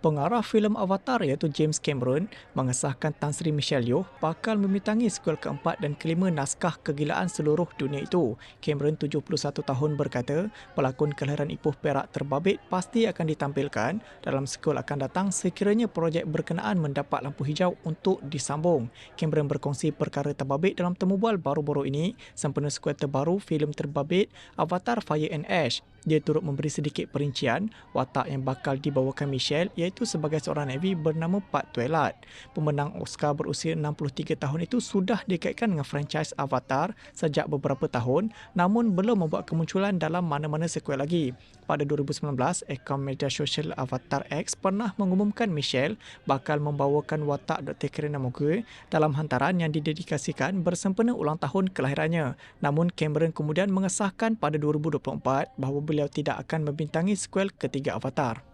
Pengarah filem Avatar iaitu James Cameron mengesahkan Tan Sri Michelle Yeoh bakal membintangi sekuel keempat dan kelima naskah kegilaan seluruh dunia itu. Cameron 71 tahun berkata, pelakon kelahiran Ipoh Perak terbabit pasti akan ditampilkan dalam sekuel akan datang sekiranya projek berkenaan mendapat lampu hijau untuk disambung. Cameron berkongsi perkara terbabit dalam temubual baru-baru ini sempena sekuel terbaru filem terbabit Avatar Fire and Ash. Dia turut memberi sedikit perincian watak yang bakal dibawakan Michelle iaitu sebagai seorang Navy bernama Pat Twilight. Pemenang Oscar berusia 63 tahun itu sudah dikaitkan dengan franchise Avatar sejak beberapa tahun namun belum membuat kemunculan dalam mana-mana sekuel lagi. Pada 2019, akaun media sosial Avatar X pernah mengumumkan Michelle bakal membawakan watak Dr. Karina Mogue dalam hantaran yang didedikasikan bersempena ulang tahun kelahirannya. Namun Cameron kemudian mengesahkan pada 2024 bahawa beliau tidak akan membintangi sekuel ketiga Avatar.